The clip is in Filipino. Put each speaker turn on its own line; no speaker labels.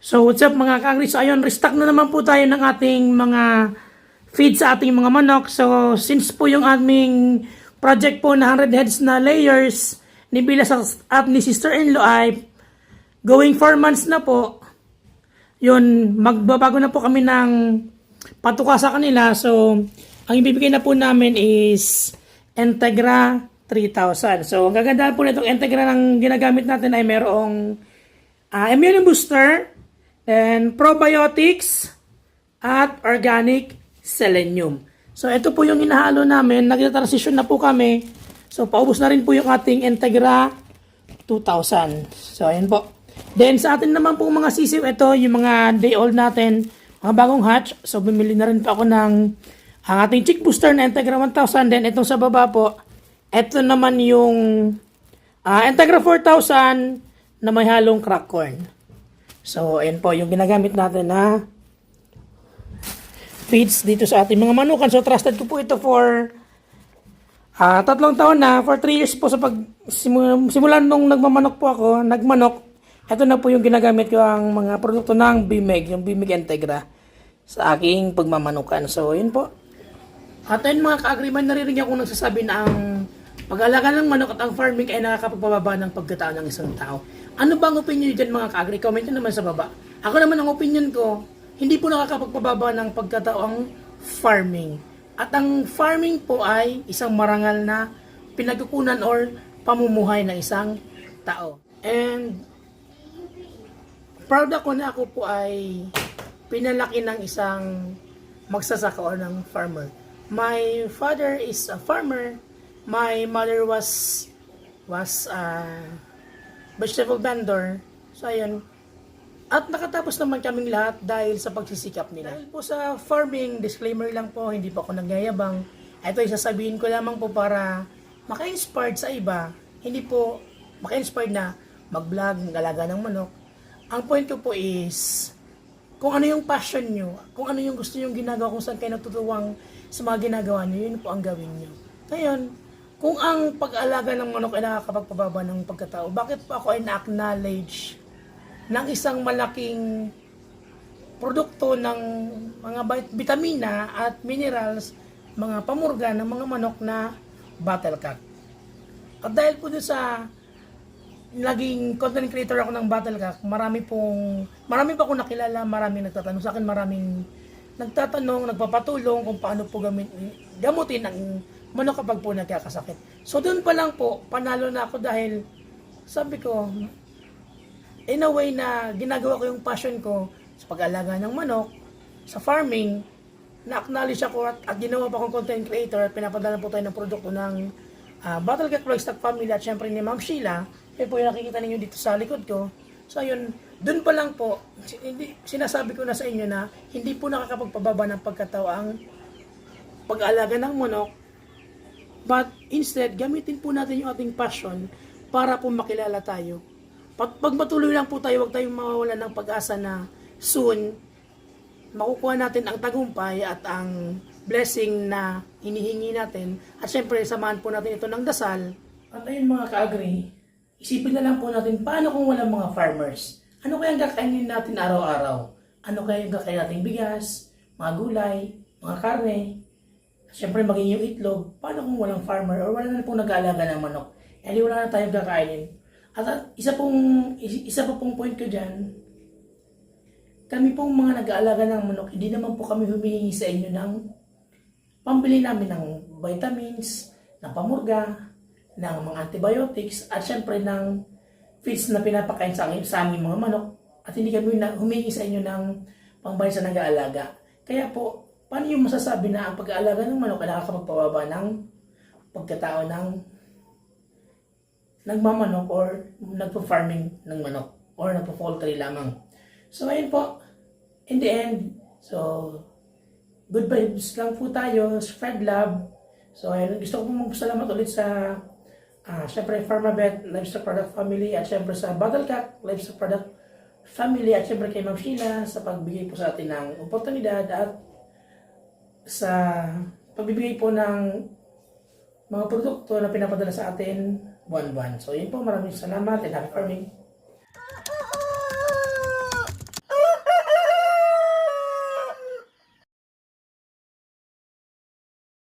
So what's up mga kaagri? So ayun, restock na naman po tayo ng ating mga feed sa ating mga manok. So since po yung aming project po na 100 heads na layers ni Bila sa at ni sister-in-law ay going 4 months na po. Yun, magbabago na po kami ng patuka sa kanila. So ang ibibigay na po namin is Integra 3000. So ang gagandahan po nitong Integra ng ginagamit natin ay merong uh, immune booster, and probiotics, at organic selenium. So, ito po yung inahalo namin. Nag-transition na po kami. So, paubos na rin po yung ating Integra 2000. So, ayan po. Then, sa atin naman po mga sisiw, ito yung mga day old natin, mga bagong hatch. So, bumili na rin po ako ng ang ating chick booster na Integra 1000. Then, itong sa baba po, ito naman yung ah, Integra 4000 na may halong crack corn. So, ayan po, yung ginagamit natin na feeds dito sa ating mga manukan. So, trusted ko po ito for ah tatlong taon na. For 3 years po sa pag simu- simulan nung nagmamanok po ako, nagmanok, ito na po yung ginagamit ko ang mga produkto ng BMEG, yung BMEG Integra sa aking pagmamanukan. So, yun po. At ayun mga ka-agreement, naririnig ako nagsasabi na ang pag-alaga ng manok at ang farming ay nakakapagpababa ng pagkatao ng isang tao. Ano bang opinion dyan mga ka-agri? Comment nyo naman sa baba. Ako naman ang opinion ko, hindi po nakakapagpababa ng pagkatao ang farming. At ang farming po ay isang marangal na pinagkukunan or pamumuhay ng isang tao. And proud ako na ako po ay pinalaki ng isang magsasaka o ng farmer. My father is a farmer. My mother was was a vegetable vendor. So ayun. At nakatapos naman kaming lahat dahil sa pagsisikap nila. Dahil po sa farming, disclaimer lang po, hindi po ako nagyayabang. Ito ay sasabihin ko lamang po para maka-inspired sa iba. Hindi po maka-inspired na mag-vlog, mag-alaga ng manok. Ang point ko po is, kung ano yung passion nyo, kung ano yung gusto nyo ginagawa, kung saan kayo natutuwang sa mga ginagawa nyo, yun po ang gawin nyo. Ngayon, kung ang pag-alaga ng manok ay nakakapagpababa ng pagkatao, bakit po ako ay na-acknowledge ng isang malaking produkto ng mga vit- vitamina at minerals, mga pamurga ng mga manok na battlecat. At dahil po sa naging content creator ako ng Battlecat, marami pong, marami pa akong nakilala, maraming nagtatanong sa akin, maraming nagtatanong, nagpapatulong kung paano po gamit, gamutin ang manok kapag po nagkakasakit. So doon pa lang po, panalo na ako dahil sabi ko, in a way na ginagawa ko yung passion ko sa pag-alaga ng manok, sa farming, na-acknowledge ako at, at ginawa pa akong content creator at pinapadala po tayo ng produkto ng uh, Battle Cat Stock Family at syempre ni Ma'am Sheila. Yan po yung nakikita ninyo dito sa likod ko. So ayun, dun pa lang po, hindi, sinasabi ko na sa inyo na hindi po nakakapagpababa ng pagkatao ang pag-aalaga ng manok. But instead, gamitin po natin yung ating passion para po makilala tayo. Pag, patuloy lang po tayo, huwag tayong mawawala ng pag-asa na soon, makukuha natin ang tagumpay at ang blessing na hinihingi natin. At syempre, samahan po natin ito ng dasal. At ayun mga ka-agree, isipin na lang po natin, paano kung walang mga farmers? Ano kaya ang kakainin natin araw-araw? Ano kaya ang kakainin natin bigas, mga gulay, mga karne? Siyempre, maging yung itlog. Paano kung walang farmer or wala na pong nag-aalaga ng manok? Eh, di wala na tayong kakainin. At at isa pong, is- isa pa pong point ko dyan, kami pong mga nag-aalaga ng manok, hindi naman po kami humihingi sa inyo ng pambili namin ng vitamins, ng pamurga, ng mga antibiotics, at syempre ng feeds na pinapakain sa, sa aming mga manok. At hindi kami na, humingi sa inyo ng pangbayad sa nag-aalaga. Kaya po, paano yung masasabi na ang pag-aalaga ng manok ay nakakapagpababa ng pagkatao ng nagmamanok or nagpo-farming ng manok or nagpo-poultry lamang. So, ayun po. In the end, so, good vibes lang po tayo, spread love. So, ayun, gusto ko magpasalamat ulit sa, ah, syempre, Pharmabet Livestock Product Family at syempre sa Battlecat Livestock Product Family at syempre kay Ma'am sa pagbigay po sa atin ng oportunidad at sa pagbibigay po ng mga produkto na pinapadala sa atin buwan-buwan. So, yun po. Maraming salamat and happy farming.